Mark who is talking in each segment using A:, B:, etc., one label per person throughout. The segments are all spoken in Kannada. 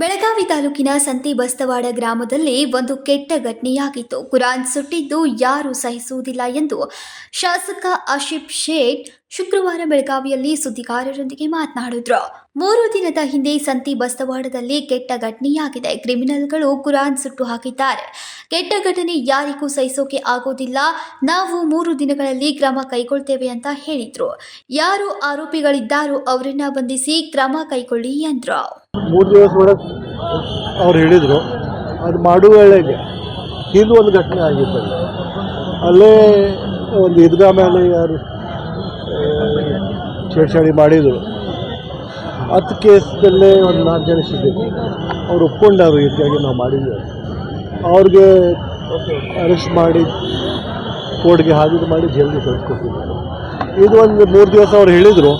A: ಬೆಳಗಾವಿ ತಾಲೂಕಿನ ಸಂತಿ ಬಸ್ತವಾಡ ಗ್ರಾಮದಲ್ಲಿ ಒಂದು ಕೆಟ್ಟ ಘಟನೆಯಾಗಿತ್ತು. ಕುರಾನ್ ಸುಟ್ಟಿದ್ದು ಯಾರು ಸಹಿಸುವುದಿಲ್ಲ ಎಂದು ಶಾಸಕ ಆಶಿಫ್ ಶೇಖ್ ಶುಕ್ರವಾರ ಬೆಳಗಾವಿಯಲ್ಲಿ ಸುದ್ದಿಗಾರರೊಂದಿಗೆ ಮಾತನಾಡಿದ್ರು. ಮೂರು ದಿನದ ಹಿಂದೆ ಸಂತಿ ಬಸ್ತವಾಡದಲ್ಲಿ ಕೆಟ್ಟ ಘಟನೆಯಾಗಿದೆ. ಕ್ರಿಮಿನಲ್ಗಳು ಕುರಾನ್ ಸುಟ್ಟು ಹಾಕಿದ್ದಾರೆ. ಕೆಟ್ಟ ಘಟನೆ ಯಾರಿಗೂ ಸಹಿಸೋಕೆ ಆಗೋದಿಲ್ಲ. ನಾವು ಮೂರು ದಿನಗಳಲ್ಲಿ ಕ್ರಮ ಕೈಗೊಳ್ತೇವೆ ಅಂತ ಹೇಳಿದ್ರು. ಯಾರು ಆರೋಪಿಗಳಿದ್ದಾರೋ ಅವರನ್ನ ಬಂಧಿಸಿ ಕ್ರಮ ಕೈಗೊಳ್ಳಿ ಎಂದ್ರು
B: ಮೂರು ಹೇಳಿದರು. ಅದು ಮಾಡುವ ಹಿಂದೆ ಒಂದು ಘಟನೆ ಆಗಿತ್ತು. ಅಲ್ಲೇ ಒಂದು ಈದ್ಗಾ ಮೇಲೆ ಯಾರು ಛೇಡ್ಛಾಡಿ ಮಾಡಿದರು. ಹತ್ತು ಕೇಸ್ದಲ್ಲೇ ಒಂದು ನಾಲ್ಕು ಜನ ಸಿದ್ದರು ಅವ್ರು ಒಪ್ಕೊಂಡಾರು ರೀತಿಯಾಗಿ ನಾವು ಮಾಡಿದ್ವಿ. ಅವ್ರಿಗೆ ಅರೆಸ್ಟ್ ಮಾಡಿ ಕೋರ್ಟ್ಗೆ ಹಾಜರು ಮಾಡಿ ಜೈಲಿಗೆ ಕಳಿಸ್ಕೊಟ್ಟಿದ್ದಾರೆ ಇದು ಒಂದು ಮೂರು ದಿವಸ ಅವ್ರು ಹೇಳಿದರು.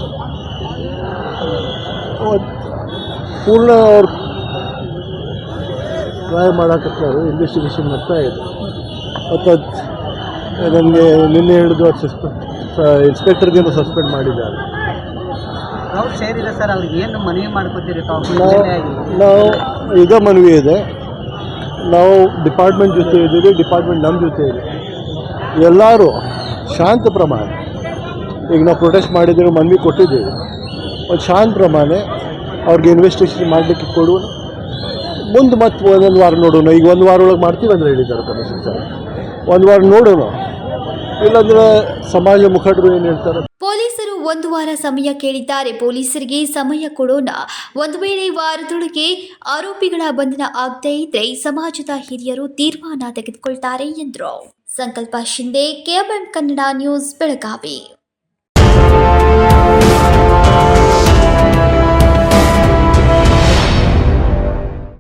B: ಪೂರ್ಣ ಅವ್ರು ಟ್ರೈ ಮಾಡೋಕ್ಕೆ ಇನ್ವೆಸ್ಟಿಗೇಷನ್ ಮಾಡ್ತಾ ಇದ್ದರು ಮತ್ತು ನನಗೆ ನಿನ್ನೆ ಹೇಳಿದ್ರು ಅದು ಸಸ್ಪೆಂಡ್ ಇನ್ಸ್ಪೆಕ್ಟರ್ಗೇನು ಸಸ್ಪೆಂಡ್ ಮಾಡಿದ್ದಾರೆ.
C: ಅವ್ರು ಸೇರಿದೆ ಸರ್ ಅವ್ರಿಗೆ ಏನು ಮನವಿ ಮಾಡ್ಕೊತೀರಿ? ತಾವು
B: ನಾವು
C: ಜಿಲ್ಲೆಯಾಗಿ?
B: ನಾವು ಈಗ ಮನವಿ ಇದೆ. ನಾವು ಡಿಪಾರ್ಟ್ಮೆಂಟ್ ಜೊತೆ ಇದ್ದೀವಿ ಡಿಪಾರ್ಟ್ಮೆಂಟ್ ನಮ್ಮ ಜೊತೆ ಇದೆ. ಎಲ್ಲರೂ ಶಾಂತ ಪ್ರಮಾಣ. ಈಗ ನಾವು ಪ್ರೊಟೆಸ್ಟ್ ಮಾಡಿದ್ದೀವಿ ಮನವಿ ಕೊಟ್ಟಿದ್ದೀವಿ. ಒಂದು ಶಾಂತ ಪ್ರಮಾಣ ಅವ್ರಿಗೆ ಇನ್ವೆಸ್ಟಿಗೇಷನ್ ಮಾಡಲಿಕ್ಕೆ ಕೊಡುವ ಮುಂದೆ ಮತ್ತೆ ಒಂದೊಂದು ವಾರ ನೋಡೋಣ. ಈಗ ಒಂದು ವಾರ ಒಳಗೆ ಮಾಡ್ತೀವಿ ಅಂದ್ರೆ ಹೇಳಿದ್ದಾರೆ ಕಮಿಷನ್ ಸರ್. ಒಂದು ವಾರ ನೋಡೋಣ. ಇಲ್ಲಾಂದ್ರೆ ಸಮಾಜ ಮುಖಂಡರು ಏನು ಹೇಳ್ತಾರೆ?
A: ಪೊಲೀಸರು ಒಂದು ವಾರ ಸಮಯ ಕೇಳಿದ್ದಾರೆ. ಪೊಲೀಸರಿಗೆ ಸಮಯ ಕೊಡೋಣ. ಒಂದು ವೇಳೆ ವಾರದೊಳಗೆ ಆರೋಪಿಗಳ ಬಂಧನ ಆಗದೇ ಇದ್ರೆ ಸಮಾಜದ ಹಿರಿಯರು ತೀರ್ಮಾನ ತೆಗೆದುಕೊಳ್ತಾರೆ ಎಂದರು. Sankalp Shinde KMM Kannada news, Belagavi.